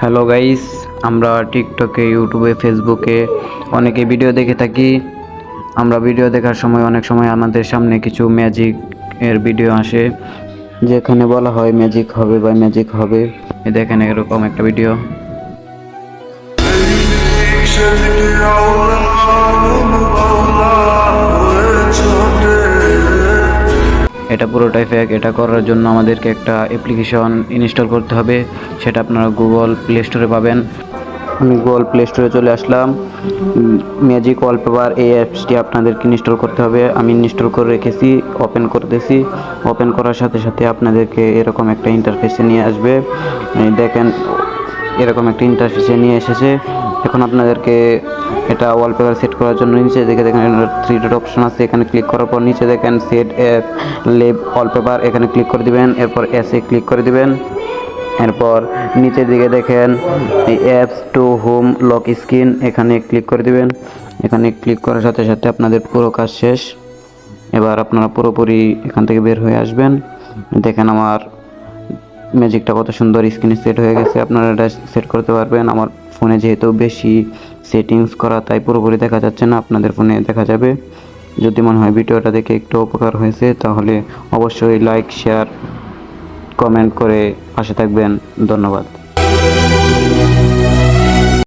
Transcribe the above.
Hello guys আমরা টিকটকে ইউটিউবে ফেসবুকে অনেকে ভিডিও দেখে থাকি। আমরা ভিডিও দেখার সময় অনেক সময় আমাদের সামনে কিছু ম্যাজিক এর ভিডিও আসে, যেখানে বলা হয় ম্যাজিক হবে বা ম্যাজিক হবে। দেখেন এরকম একটা ভিডিও এটা পুরোটাই ফেক এটা করার জন্য আমাদেরকে একটা অ্যাপ্লিকেশন ইনস্টল করতে হবে, সেটা আপনারা গুগল প্লে স্টোরে পাবেন। আমি গুগল প্লে স্টোরে চলে আসলাম। ম্যাজিক ওয়ালপেপার এই অ্যাপসটি আপনাদেরকে ইনস্টল করতে হবে। আমি ইনস্টল করে রেখেছি ওপেন করতেছি। ওপেন করার সাথে সাথে আপনাদেরকে এরকম একটা ইন্টারফেসে নিয়ে আসবে। দেখেন এরকম একটা ইন্টারফেসে নিয়ে এসেছে। এখন আপনাদেরকে এটা ওয়ালপেপার সেট করার জন্য নিচে দেখে দেখেন থ্রি ডট অপশন আছে। এখানে ক্লিক করার পর নিচে দেখেন সেট অ্যাপ লেব ওয়ালপেপার এখানে ক্লিক করে দিবেন। এরপর এসে ক্লিক করে দিবেন। এরপর নিচের দিকে দেখেন apps to home lock screen এখানে ক্লিক করে দিবেন। এখানে ক্লিক করার সাথে সাথে আপনাদের পুরো কাজ শেষ। এবার আপনারা পুরোপুরি এখান থেকে বের হয়ে আসবেন। দেখেন আমার ম্যাজিকটা কত সুন্দর স্ক্রিনে সেট হয়ে গেছে। আপনারা এটা সেট করতে পারবেন। আমার ফোনে যেহেতু বেশি সেটিংস করা, তাই পুরোপুরি দেখা যাচ্ছে না। আপনাদের ফোনে দেখা যাবে। যদি মনে হয় ভিডিওটা দেখে একটু উপকার হয়েছে, তাহলে অবশ্যই লাইক শেয়ার কমেন্ট করে পাশে থাকবেন। ধন্যবাদ।